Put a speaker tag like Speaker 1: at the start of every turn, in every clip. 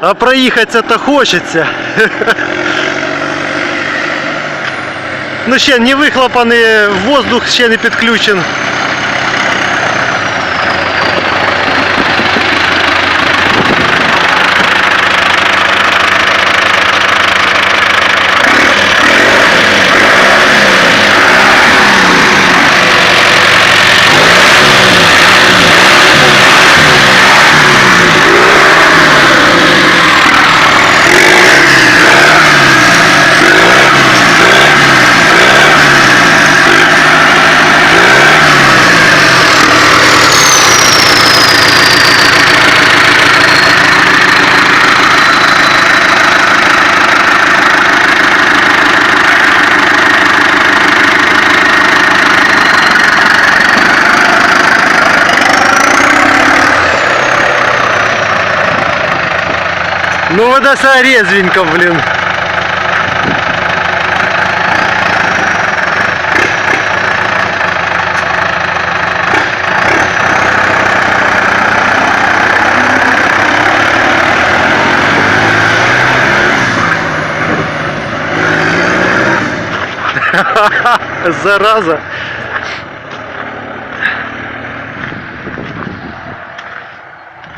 Speaker 1: А проїхатися то хочеться. Ну ще не вихлопаний, воздух ще не підключен. Ну вот это резвенько, блин. Зараза.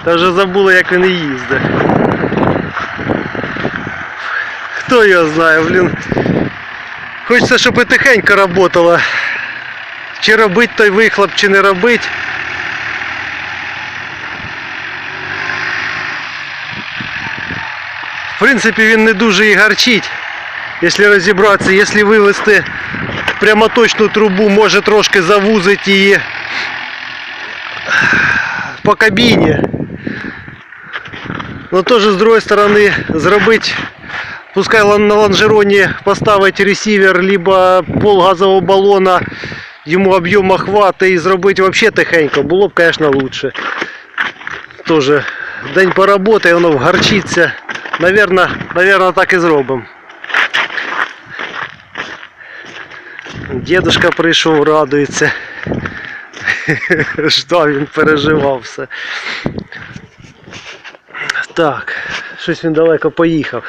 Speaker 1: Та вже забула, як він і їздить. Хто його знає, блін. Хочеться, щоб і тихенько работало. Чи робить той вихлоп, чи не робить. В принципі, він не дуже і гарчить. Якщо розібратися, якщо вивести прямоточну трубу, може трошки завузити її по кабіні. Но теж з другої сторони зробити Пускай лан- на лонжероне поставить ресивер, либо пол газового баллона, ему объема хвата и зробить вообще тихенько, було б, конечно, лучше. Тоже день поработає, воно вгарчиться. Наверно, наверно, так і зробимо. Дедушка прийшов, радується. Ждав, він переживав все. Так, щось він далеко поїхав.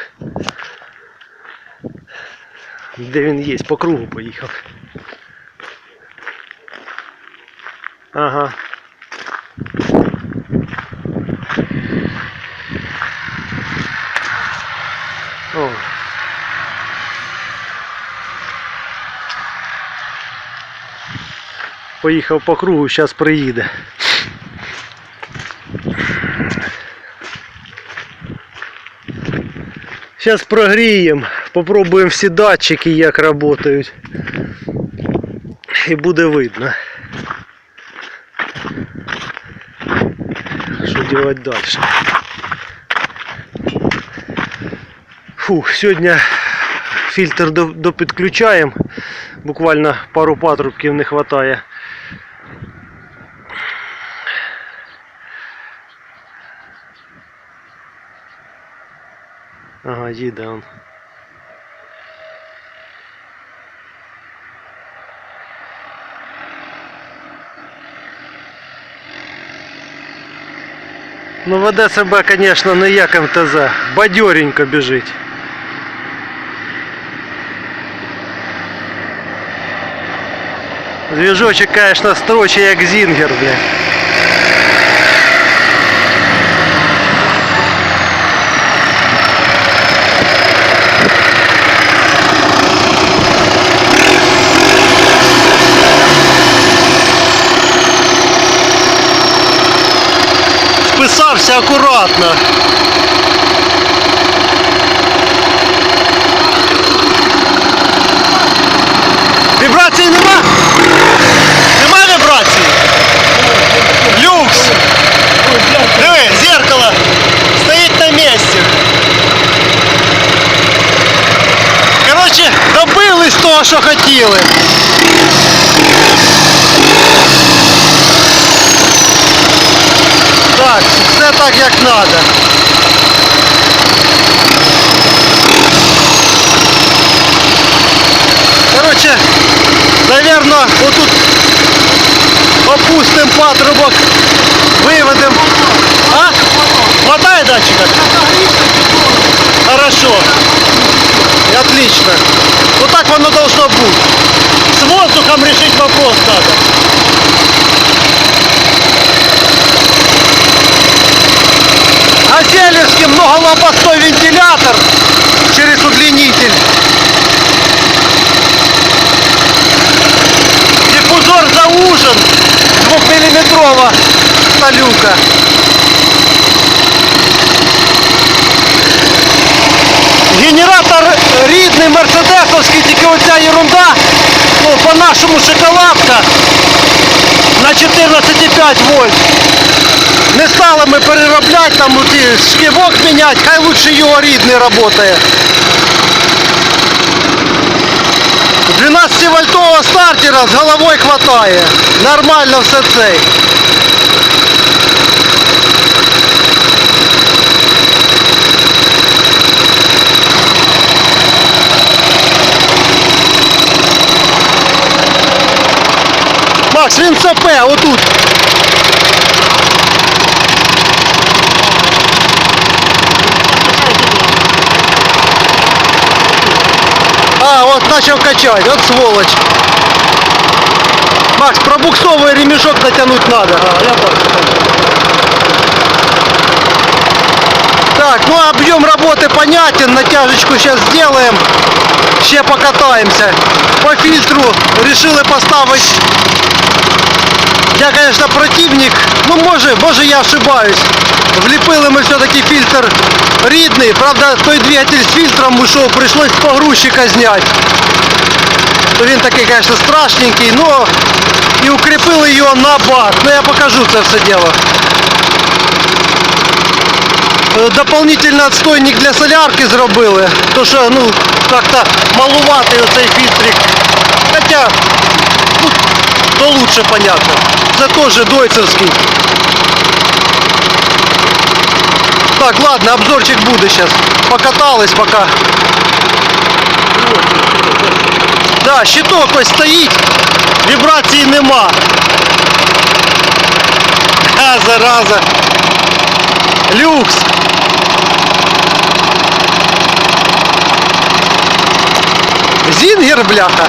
Speaker 1: Де він є? По кругу поїхав. Ага. О. Поїхав по кругу, зараз приїде. Зараз прогріємо, попробуємо всі датчики як працюють. І буде видно. Що робити далі. Фух, сьогодні фільтр до- допідключаємо. Буквально пару патрубків не вистачає. Ага, їде он. Ну веде себе, звісно, не як МТЗ. Бадьоренько біжить. Двіжочок, конечно, строче, як зінгер, бля. Вписався акуратно. Вібрації нема? Нема вібрації? Люкс! Диви, зеркало стоїть на місці. Коротше, добились того, що хотіли. так як треба. Многолопастной вентилятор через удлинитель. Диффузор заужен, двухмиллиметровая сталюка. Генератор рідний мерседесовський, тільки оця ерунда, ну, по-нашому шоколадка на 14,5 вольт. Не стали ми переробляти, там шківок міняти, хай лучше його рідний працює. 12 вольтового стартера з головою хватає. Нормально все цей. Макс, він сапе, отут. Начал качать, вот сволочь. Макс, пробуксовый ремешок натянуть надо. Так, ну объем работы понятен, натяжечку сейчас сделаем. Ще покатаемся. По фильтру решили поставить. Я, конечно, противник. Ну, може, може я ошибаюсь. Вліпили ми все-таки фільтр рідний. Правда, той двигатель з фільтром ушов, прийшлось з погрузчика зняти. То він такий, конечно, страшненький, но і укріпили його на бак. Ну я покажу це все діло. Е, Дополнительно отстойник для солярки зробили. То що, ну, как-то малуватий оцей фільтрик. Хоча, ну, то лучше понятно. Це теж дойцевський. Так, ладно, обзорчик буде сейчас. Покатались пока. Да, щиток ось стоїть, вібрації нема. А, зараза. Люкс. Зінгер, бляха.